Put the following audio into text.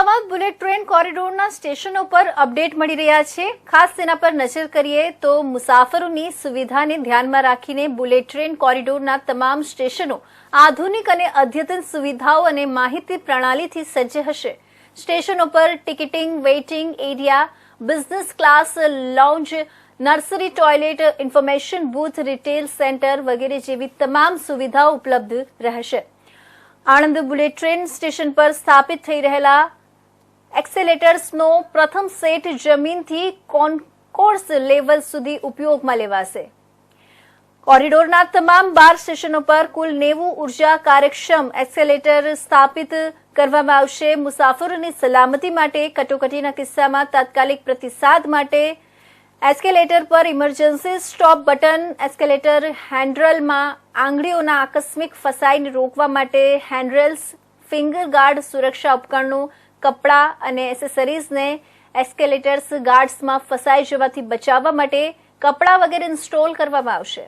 Ahmedabad bullet train કોરિડોરના સ્ટેશનો પર update મળી રહ્યા છે. ખાસ તેના પર નજર કરીએ તો મુસાફરોની સુવિધાને ધ્યાનમાં રાખીને બુલેટ ટ્રેન કોરિડોરના તમામ સ્ટેશનો આધુનિક અને અદ્યતન સુવિધાઓ અને માહિતી પ્રણાલીથી સજ્જ હશે. સ્ટેશનો પર ticketing, waiting area, business class lounge nursery, toilet, information booth, retail centre વગેરે જેવી તમામ સુવિધાઓ ઉપલબ્ધ રહેશે. આણંદ બુલેટ ટ્રેન સ્ટેશન પર સ્થાપિત થઈ રહેલા એક્સેલેટર્સનો પ્રથમ સેટ જમીનથી કોન્કોર્સ લેવલ સુધી ઉપયોગમાં લેવાશે. કોરિડોરના તમામ બાર સ્ટેશનો પર કુલ નેવું ઊર્જા કાર્યક્ષમ એક્સેલેટર સ્થાપિત કરવામાં આવશે. મુસાફરોની સલામતી માટે કટોકટીના કિસ્સામાં તાત્કાલિક પ્રતિસાદ માટે એસ્કેલેટર પર ઇમરજન્સી સ્ટોપ બટન એસ્કેલેટર હેન્ડ્રેલમાં આંગળીઓના આકસ્મિક ફસાઈને રોકવા માટે હેન્ડરેલ્સ ફિંગર ગાર્ડ સુરક્ષા ઉપકરણો કપડાં અને એસેસરીઝને એસ્કેલેટર્સ ગાર્ડ્સમાં ફસાઈ જવાથી બચાવવા માટે કપડાં વગેરે ઇન્સ્ટોલ કરવામાં આવશે.